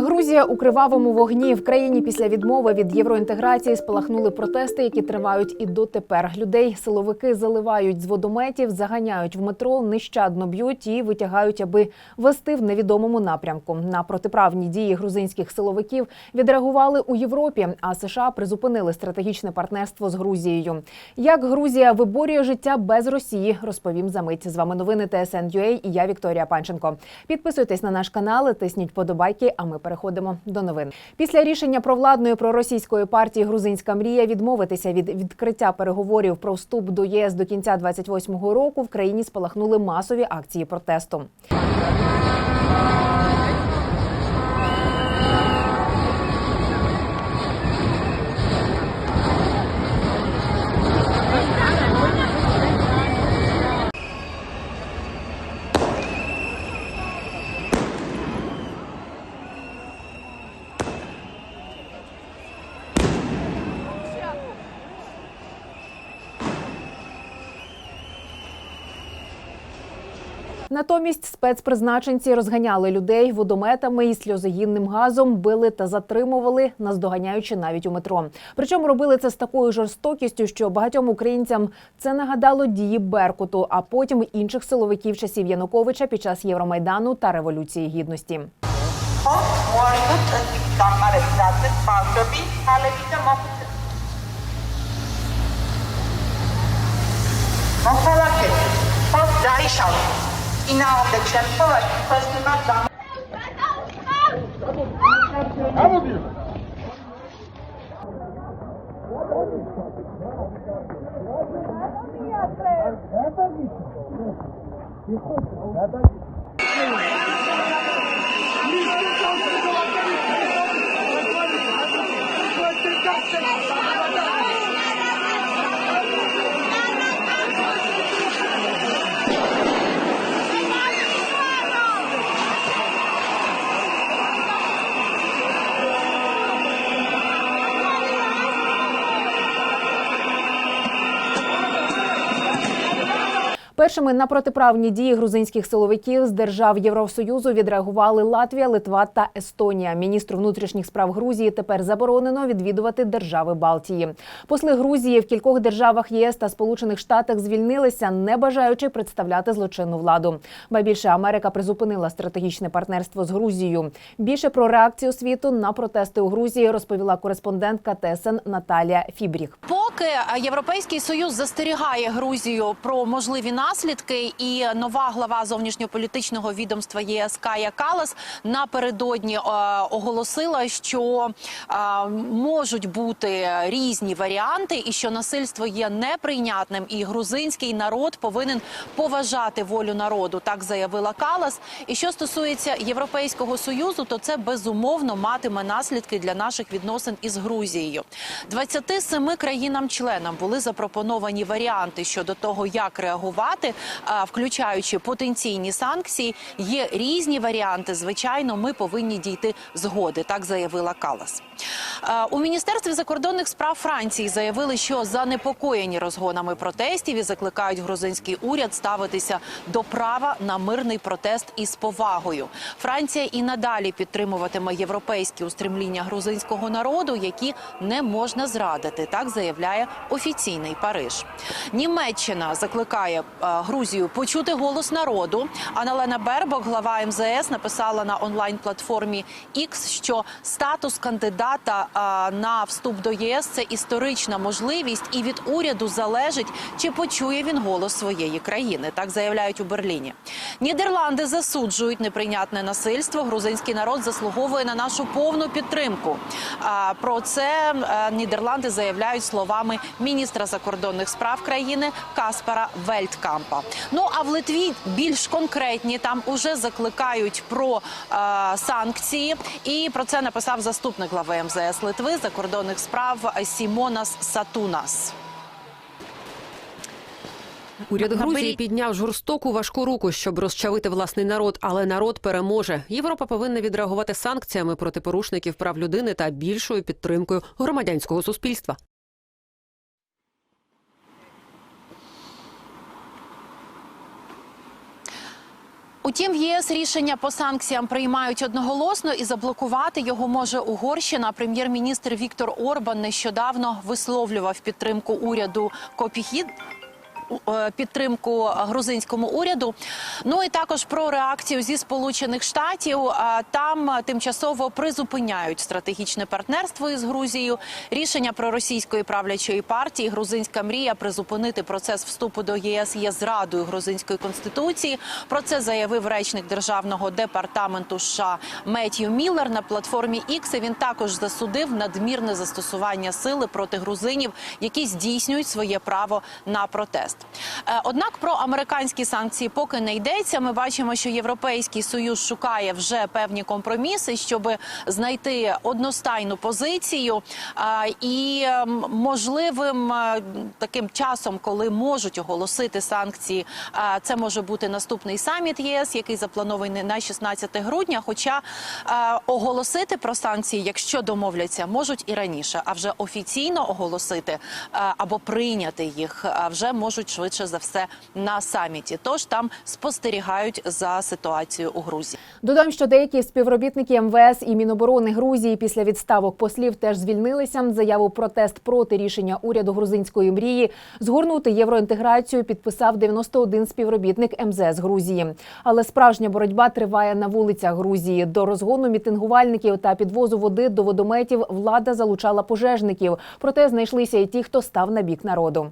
Грузія у кривавому вогні в країні після відмови від євроінтеграції спалахнули протести, які тривають і дотепер. Людей силовики заливають з водометів, заганяють в метро, нещадно б'ють і витягають, аби вести в невідомому напрямку. На протиправні дії грузинських силовиків відреагували у Європі. А США призупинили стратегічне партнерство з Грузією. Як Грузія виборює життя без Росії, розповім за мить. З вами новини ТСН.UA і я Вікторія Панченко. Підписуйтесь на наш канал, тисніть подобайки. А ми переходимо до новин. Після рішення провладної проросійської партії Грузинська мрія відмовитися від відкриття переговорів про вступ до ЄС до кінця 28-го року в країні спалахнули масові акції протесту. Натомість спецпризначенці розганяли людей водометами і сльозогінним газом, били та затримували, наздоганяючи навіть у метро. Причому робили це з такою жорстокістю, що багатьом українцям це нагадало дії Беркуту, а потім інших силовиків часів Януковича під час Євромайдану та революції гідності. Muhalefet, halk. final da Champions, para se matar. Vamos, Diva! Mr. Johnson, Першими на протиправні дії грузинських силовиків з держав Євросоюзу відреагували Латвія, Литва та Естонія. Міністру внутрішніх справ Грузії тепер заборонено відвідувати держави Балтії. Посли Грузії в кількох державах ЄС та Сполучених Штатах звільнилися, не бажаючи представляти злочинну владу. Ба більше Америка призупинила стратегічне партнерство з Грузією. Більше про реакцію світу на протести у Грузії розповіла кореспондентка ТСН Наталія Фібріх. Поки Європейський союз застерігає Грузію про можливі наслідки, і нова глава зовнішньополітичного відомства ЄС Кая Калас напередодні е, оголосила, що е, можуть бути різні варіанти, і що насильство є неприйнятним, і грузинський народ повинен поважати волю народу. Так заявила Калас. І що стосується Європейського союзу, то це безумовно матиме наслідки для наших відносин із Грузією. 27 країнам-членам були запропоновані варіанти щодо того, як реагувати, а, включаючи потенційні санкції. Є різні варіанти. Звичайно, ми повинні дійти згоди. Так заявила Калас. А, У міністерстві закордонних справ Франції заявили, що занепокоєні розгонами протестів і закликають грузинський уряд ставитися до права на мирний протест із повагою. Франція і надалі підтримуватиме європейські устремління грузинського народу, які не можна зрадити. Так заявляє офіційний Париж. Німеччина закликає е, Грузію почути голос народу. Аналена Бербок, глава МЗС, написала на онлайн-платформі X, що статус кандидата е, на вступ до ЄС це історична можливість, і від уряду залежить, чи почує він голос своєї країни. Так заявляють у Берліні. Нідерланди засуджують неприйнятне насильство. Грузинський народ заслуговує на нашу повну підтримку. Про це Нідерланди заявляють словами міністра закордонних справ країни Каспара Вельткампа. Ну а в Литві більш конкретні там уже закликають про санкції, і про це написав заступник глави МЗС Литви закордонних справ Сімонас Сатунас. Уряд Грузії підняв жорстоку важку руку, щоб розчавити власний народ, але народ переможе. Європа повинна відреагувати санкціями проти порушників прав людини та більшою підтримкою громадянського суспільства. Утім, в ЄС рішення по санкціям приймають одноголосно і заблокувати його може Угорщина. Прем'єр-міністр Віктор Орбан нещодавно висловлював підтримку уряду Копігід. Е, Підтримку грузинському уряду. Ну і також про реакцію зі сполучених штатів. Там е, тимчасово призупиняють стратегічне партнерство із Грузією. Рішення проросійської правлячої партії Грузинська мрія призупинити процес вступу до ЄС є зрадою грузинської конституції. Про це заявив речник державного департаменту США Меттью Міллер на платформі X. Він також засудив надмірне застосування сили проти грузинів, які здійснюють своє право на протест. Е, Однак про американські санкції поки не йдеться. Ми бачимо, що європейський союз шукає вже певні компроміси, щоб знайти одностайну позицію. Е, І ем, можливим е, таким часом, коли можуть оголосити санкції, це може бути наступний саміт ЄС, який запланований на 16 грудня. Хоча оголосити про санкції, якщо домовляться, можуть і раніше, а вже офіційно оголосити або прийняти їх вже можуть швидше за все на саміті. Тож там спостерігають за ситуацією у Грузії. Додам, що деякі співробітники МВС і Міноборони Грузії після відставок послів теж звільнилися. Заяву протест проти рішення уряду грузинської мрії згорнути євроінтеграцію підписав 91 співробітник МЗС Грузії. Але справжня боротьба триває на вулицях Грузії. До розгону мітингувальників та підвозу води до водометів влада залучала пожежників. Проте знайшлися і ті, хто став на бік народу.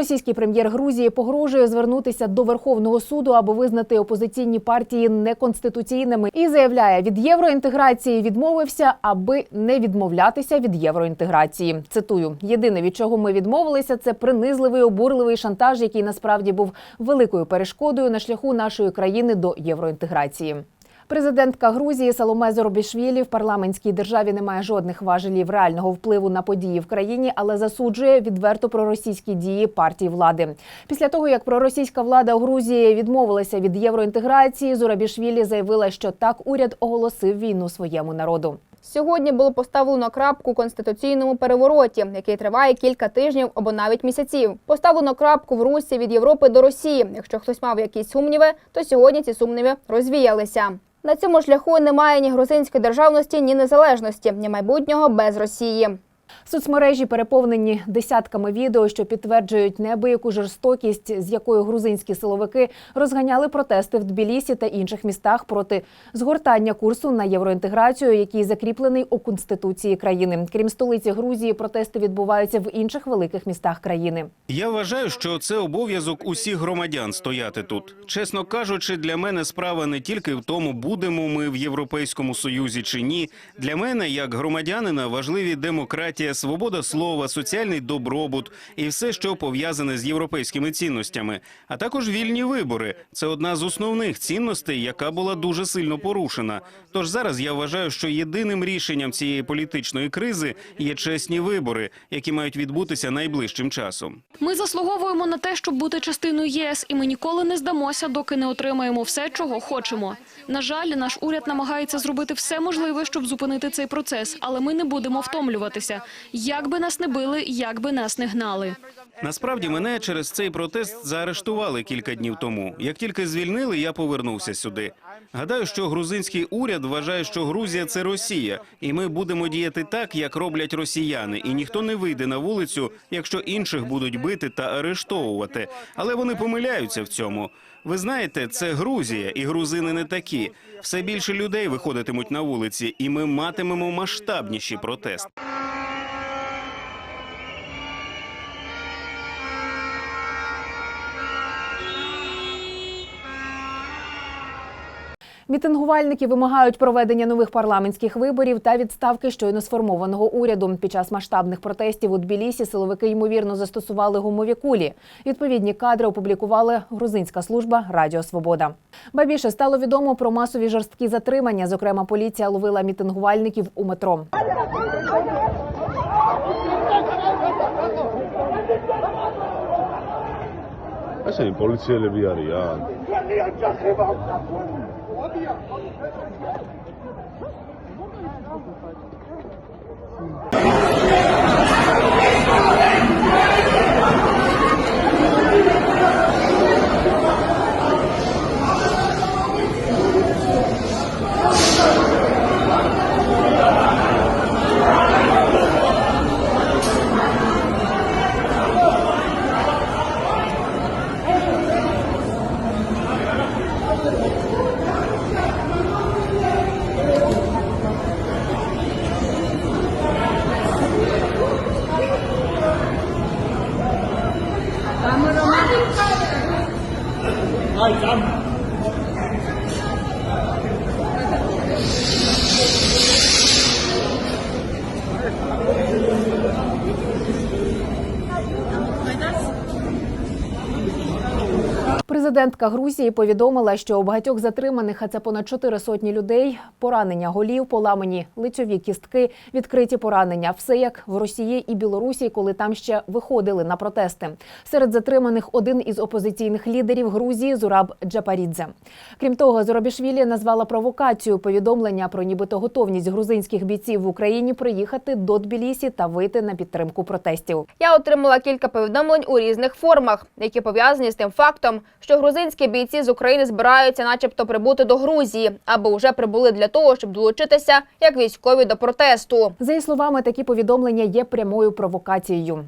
Проросійський прем'єр Грузії погрожує звернутися до Верховного суду, аби визнати опозиційні партії неконституційними, і заявляє, від євроінтеграції відмовився, аби не відмовлятися від євроінтеграції. Цитую: єдине від чого ми відмовилися, це принизливий обурливий шантаж, який насправді був великою перешкодою на шляху нашої країни до євроінтеграції. Президентка Грузії Саломе Зоробішвілі в парламентській державі не має жодних важелів реального впливу на події в країні, але засуджує відверто проросійські дії партії влади. Після того як проросійська влада у Грузії відмовилася від євроінтеграції, Зоробішвілі заявила, що так уряд оголосив війну своєму народу. Сьогодні було поставлено крапку конституційному перевороті, який триває кілька тижнів або навіть місяців. Поставлено крапку в русі від Європи до Росії. Якщо хтось мав якісь сумніви, то сьогодні ці сумніви розвіялися. На цьому шляху немає ні грузинської державності, ні незалежності, ні майбутнього без Росії. Соцмережі переповнені десятками відео, що підтверджують неабияку жорстокість, з якою грузинські силовики розганяли протести в Тбілісі та інших містах проти згортання курсу на євроінтеграцію, який закріплений у конституції країни. Крім столиці Грузії, протести відбуваються в інших великих містах країни. Я вважаю, що це обов'язок усіх громадян стояти тут. Чесно кажучи, для мене справа не тільки в тому, будемо ми в Європейському Союзі чи ні. Для мене, як громадянина, важливі демократія, свобода слова, соціальний добробут і все, що пов'язане з європейськими цінностями, а також вільні вибори. Це одна з основних цінностей, яка була дуже сильно порушена. Тож зараз я вважаю, що єдиним рішенням цієї політичної кризи є чесні вибори, які мають відбутися найближчим часом. Ми заслуговуємо на те, щоб бути частиною єС, і ми ніколи не здамося, доки не отримаємо все, чого хочемо. На жаль, наш уряд намагається зробити все можливе, щоб зупинити цей процес, але ми не будемо втомлюватися. Як би нас не били, як би нас не гнали. Насправді мене через цей протест заарештували кілька днів тому. Як тільки звільнили, я повернувся сюди. Гадаю, що грузинський уряд вважає, що Грузія це Росія, і ми будемо діяти так, як роблять росіяни, і ніхто не вийде на вулицю, якщо інших будуть бити та арештовувати. Але вони помиляються в цьому. Ви знаєте, це Грузія, і грузини не такі. Все більше людей виходитимуть на вулиці, і ми матимемо масштабніші протести. Мітингувальники вимагають проведення нових парламентських виборів та відставки щойно сформованого уряду. Під час масштабних протестів у Тбілісі силовики ймовірно застосували гумові кулі. Відповідні кадри опублікували грузинська служба Радіо Свобода. Ба більше стало відомо про масові жорсткі затримання. Зокрема, поліція ловила мітингувальників у метро. Tässä niin poliisialle Президентка Грузії повідомила, що у багатьох затриманих, а це понад чотири сотні людей, поранення голів, поламані лицьові кістки, відкриті поранення. Все як в Росії і Білорусі, коли там ще виходили на протести. Серед затриманих один із опозиційних лідерів Грузії Зураб Джапарідзе. Крім того, Зоробішвілі назвала провокацію повідомлення про нібито готовність грузинських бійців в Україні приїхати до Тбілісі та вийти на підтримку протестів. Я отримала кілька повідомлень у різних формах, які пов'язані з тим фактом, що грузинські бійці з України збираються, начебто, прибути до Грузії, або вже прибули для того, щоб долучитися як військові до протесту. За її словами, такі повідомлення є прямою провокацією.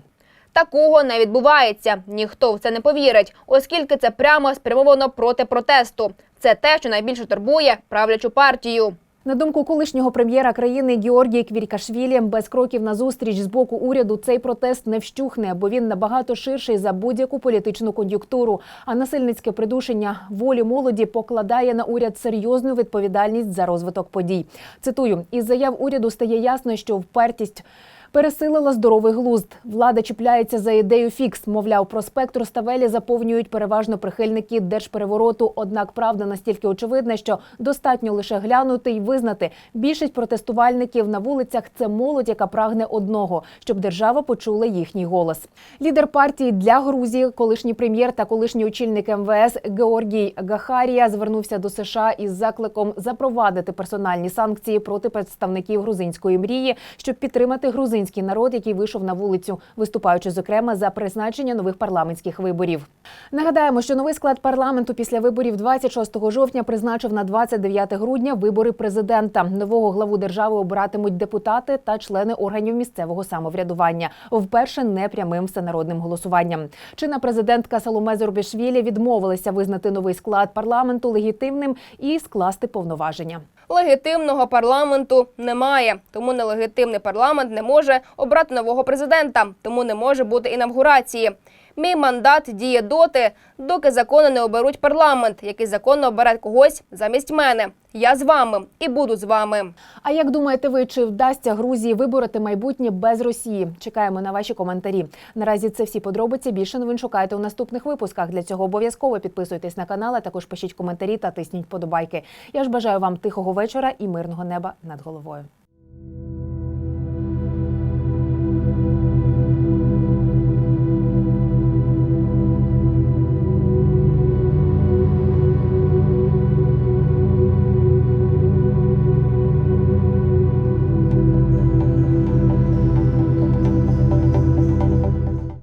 Такого не відбувається. Ніхто в це не повірить, оскільки це прямо спрямовано проти протесту. Це те, що найбільше турбує правлячу партію. На думку колишнього прем'єра країни Георгії Квіркашвілі, без кроків на зустріч з боку уряду цей протест не вщухне, бо він набагато ширший за будь-яку політичну кон'юнктуру. А насильницьке придушення волі молоді покладає на уряд серйозну відповідальність за розвиток подій. Цитую із заяв уряду стає ясно, що впертість. Пересилила здоровий глузд. Влада чіпляється за ідею фікс. Мовляв, проспект Руставелі заповнюють переважно прихильники держперевороту. Однак правда настільки очевидна, що достатньо лише глянути і визнати. Більшість протестувальників на вулицях це молодь, яка прагне одного, щоб держава почула їхній голос. Лідер партії для Грузії, колишній прем'єр та колишній очільник МВС Георгій Гахарія звернувся до США із закликом запровадити персональні санкції проти представників грузинської мрії, щоб підтримати грузинський народ, який вийшов на вулицю, виступаючи зокрема за призначення нових парламентських виборів. Нагадаємо, що новий склад парламенту після виборів 26 жовтня призначив на 29 грудня вибори президента. Нового главу держави обиратимуть депутати та члени органів місцевого самоврядування. Вперше непрямим всенародним голосуванням. Чинна президентка Саломе Зорбішвілі відмовилася визнати новий склад парламенту легітимним і скласти повноваження. Легітимного парламенту немає, тому нелегітимний парламент не може обрати нового президента, тому не може бути інавгурації. Мій мандат діє доти, доки закони не оберуть парламент, який законно обере когось замість мене. Я з вами і буду з вами. А як думаєте ви, чи вдасться Грузії вибороти майбутнє без Росії? Чекаємо на ваші коментарі. Наразі це всі подробиці. Більше новин шукайте у наступних випусках. Для цього обов'язково підписуйтесь на канал, а також пишіть коментарі та тисніть подобайки. Я ж бажаю вам тихого вечора і мирного неба над головою.